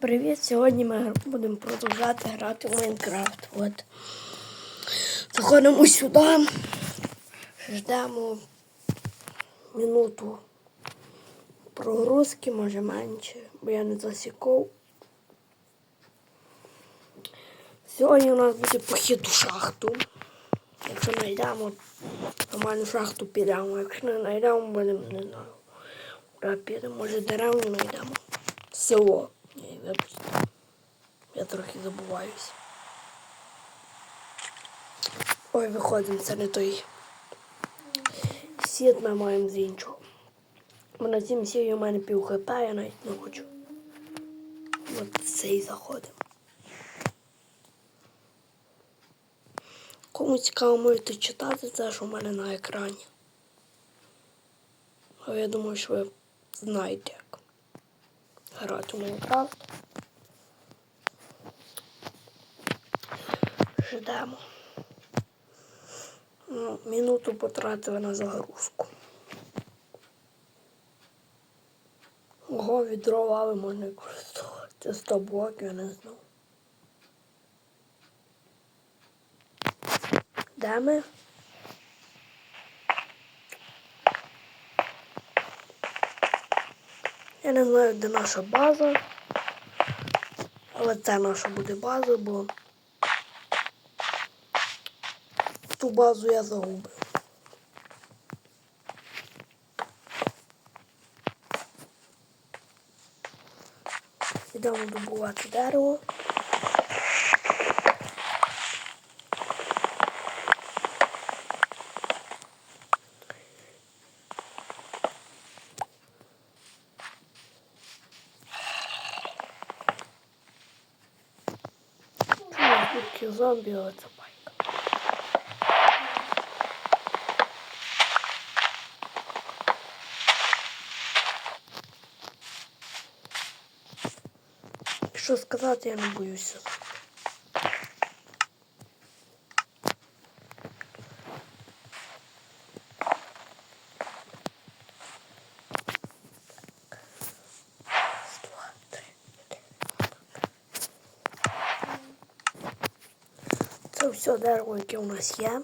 Привіт! Сьогодні ми будемо продовжати грати в Майнкрафт. От. Заходимо сюди, ждемо минуту прогрузки, може менше, бо я не засікав. Сьогодні у нас буде похід у шахту. Якщо знайдемо нормальну шахту, підемо. Якщо не знайдемо, будемо, не знаю. Куди підемо, може деревню знайдемо. Село. Ні, вибачте. Я трохи забуваюсь. Ой, виходимо, це не той сіт ми маємо з іншого. На цім сіті у мене пів хп, я навіть не хочу. От цей заходимо. Кому цікаво можете читати це, що в мене на екрані. Але я думаю, що ви знаєте, як грати у Майнкрафт. Ждемо. Ну, минуту потратили на загрузку. Ого, відро лави можна використовувати. Це 100 блоків, я не знав. Де ми? Я не знаю, де наша база. Але це наша буде база, бо ту базу я загубив. Ідемо добувати дерево. Тут зомбі, але це байка. Що сказати, я не боюся. Все дерево, у нас є.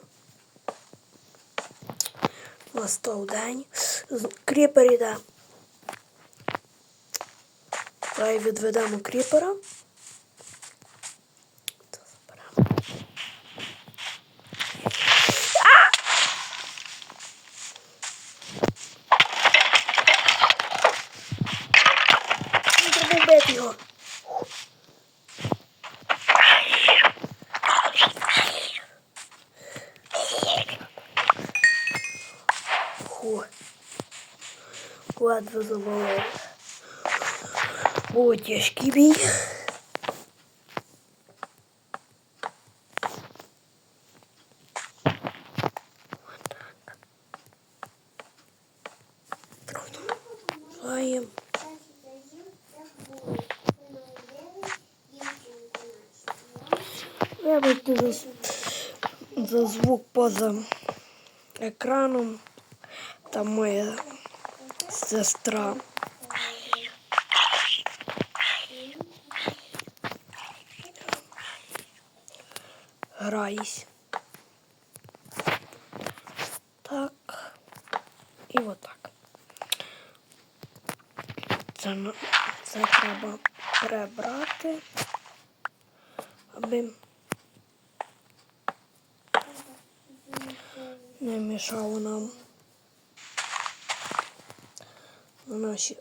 Настав день. З- да. Давай відведемо кріпера. Це заберемо. Не треба вбити його. Фу. Ладно, завалили. Було тяжкий бій. Знаємо. Вибачте за, за звук поза екраном. Там моя сестра. Граюсь. Так. І отак. Це, це треба прибрати, аби не мішало нам на наші.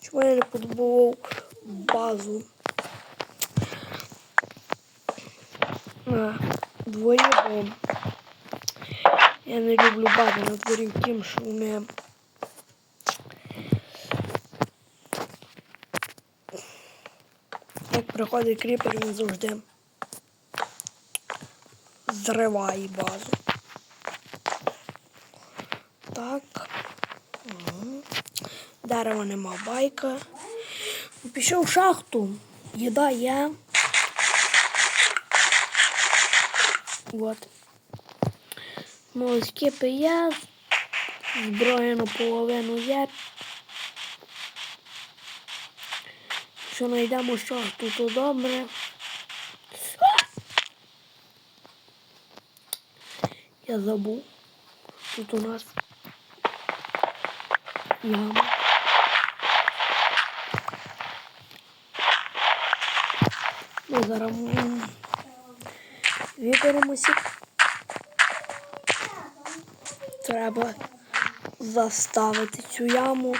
Чому я не подобував базу на дворі, бо я не люблю бази на дворі в тім, що вони як приходить кріпер, він завжди зриває базу. Так. Мгм. Дерева нема байка. Пішов в шахту. Їда є. Вот. Молочки є. Зброя наполовину є. Якщо знайдемо шахту, то добре. Я забув. Тут у нас яма. М, виберемося. Треба заставити цю яму,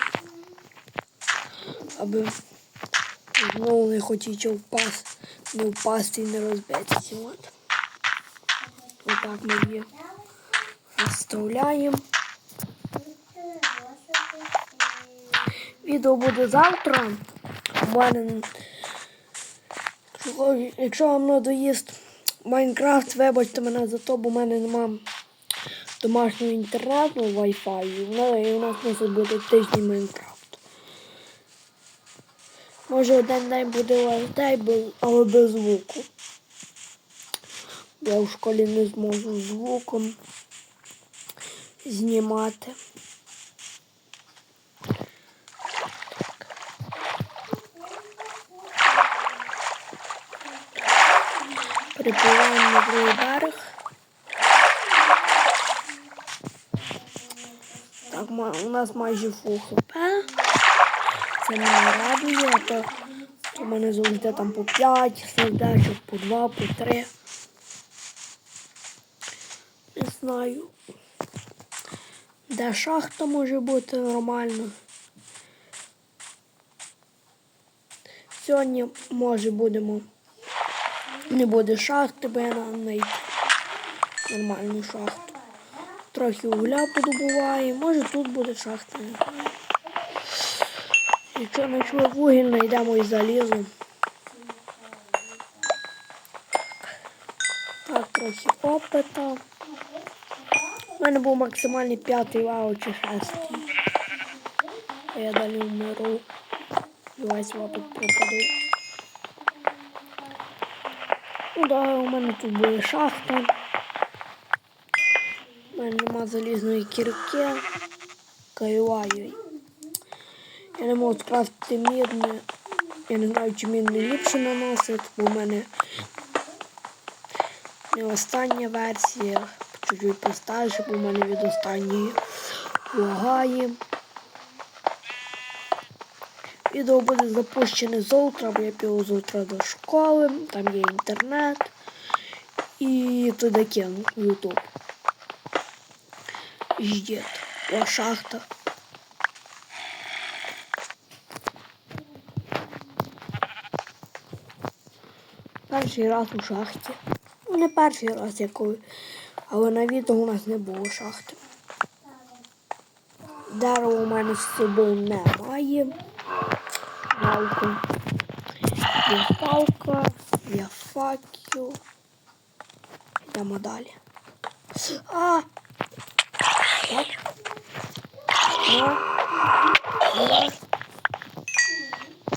аби знову не хотіти впасти, не впасти і не розбитися. От. Отак ми її розставляємо. Відео буде завтра. У мене, якщо- вам надоїсть Майнкрафт, вибачте мене за то, бо в мене нема домашнього інтернету Wi-Fi. Ну, і у нас мусить бути тиждень Майнкрафт. Може один день буде лайфдей, але без звуку. Я в школі не зможу звуком знімати. Припливаємо на другий берег. Так, у нас майже фул хп. Це мене радує, то у мене завжди там по 5 сердечок, по 2, по 3. Не знаю. Де шахта може бути нормально. Сьогодні, може, будемо. Не буде я нам знайти нормальну шахту. Трохи угля подобуває, може тут буде шахта. Якщо знайшли вугіль, знайдемо і залізо. Так, трохи опита. У мене був максимальний п'ятий вау чи шестий. А я далі вмиру. І весь пропаде. Ну да, у мене тут була шахта. У мене нема залізної кірки. Каюваю. Я не можу скрафтити мідне. Я не знаю, чи мідне ліпше наносить, бо в мене не остання версія. Чуть-чуть постарше, бо в мене від останньої лагає. Відео буде запущене завтра, бо я піду завтра до школи, там є інтернет. І туди кину Ютуб. Ждет. О, шахта. Перший раз у шахті. Ну, не перший раз якої, але на відео у нас не було шахти. Дерева у мене з собою немає. Палку. Є палка, є факел. Йдемо далі. А! Так.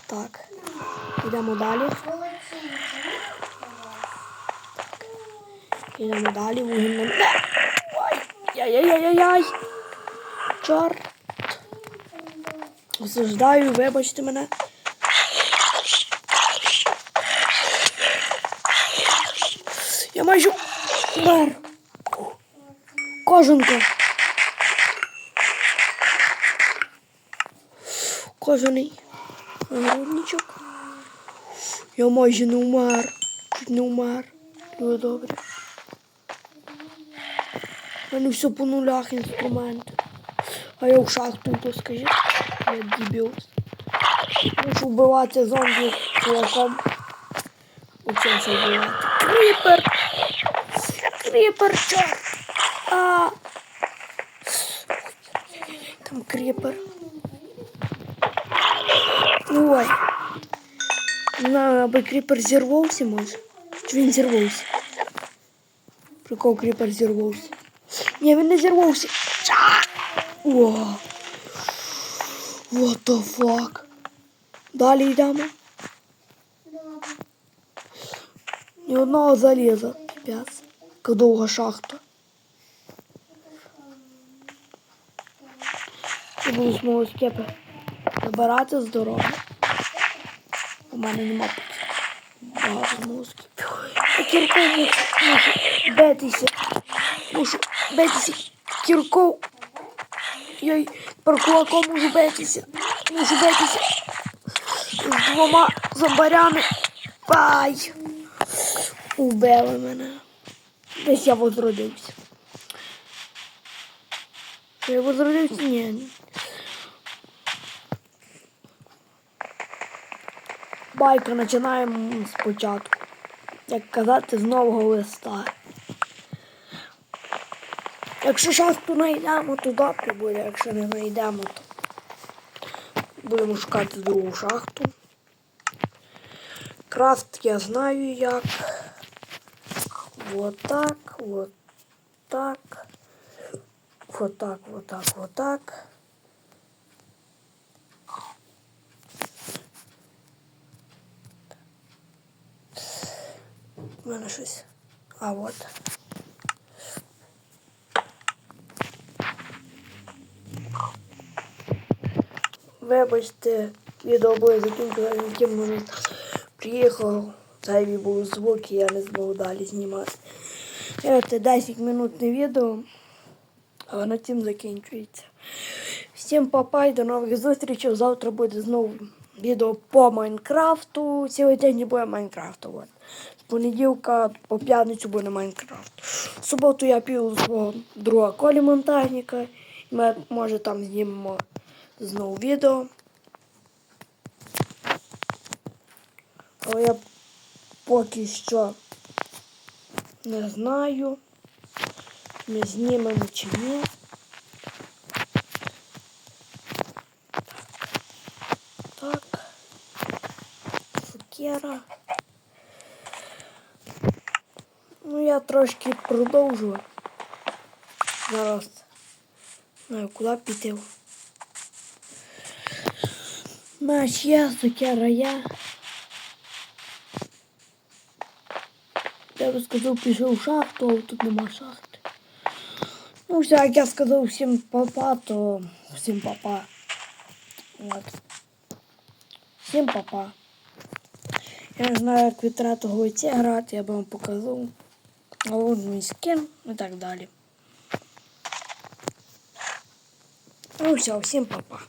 Так. Йдемо далі. Йдемо далі, вугільно. Ой, яй-яй-яй-яй. Чорт. Осуждаю, вибачте мене. Я майже умер. Кожанка. Кожаний нагрудничок. Я майже не умер. Чуть не умер. Дуже добре. У мене все по нулях інструменти. А я в шахту йду, скажіть. Я дебіл. Мушу вбивати зомбі кулаком. Учимся вбивати. Кріпер! Кріпер, чорт! А! Там кріпер. Ой. Не знаю, аби кріпер зірвався, може. Чи він зірвався? Прикол кріпер зірвався. Ні, він не зірвався. Ча! О! What the fuck? Далі йдемо. Ні одного заліза. П'ять. Яка довга шахта. Я буду знову скепи набирати здоров'я. У мене нема багато мозків. Кірков битися. Мушу битися. Кірков. Йой, тепер кулаком можу битися. Мушу битися. З двома зомбарями. Бай! Убили мене. Десь я возродився. Я возродився? Ні. Байка починаємо спочатку. Як казати, з нового листа. Якщо шахту знайдемо, то добре буде. Якщо не знайдемо, то будемо шукати другу шахту. Крафт я знаю як. Вот так, вот так. Вот так, вот так, вот так. У мене щось. А от. Вибачте, відео буде закінчувати, яким приїхав. Зайві був звук, і я не змог далі знімати. Це 10 минутне відео, але на цим закінчується. Всім папа і до нових зустрічей. Завтра буде знову відео по Майнкрафту. День не буде Майнкрафту. З понеділка по п'ятницю буде Майнкрафт. В суботу я піду свого друга Колі монтажника. Ми, може там знімемо знову відео. Але я поки що не знаю, ми знімемо чи ні. Так. Сукера. Ну, я трошки продовжу. Зараз. Знаю, куди піти. Меч є, сукера. Я би сказав, пішов в шахту, а тут нема шахти. Ну, все, як я сказав всім папа, то всім папа. От. Всім папа. Я не знаю, як від третього лиця грати, я би вам показав. А мій скін і так далі. Ну все, всім папа.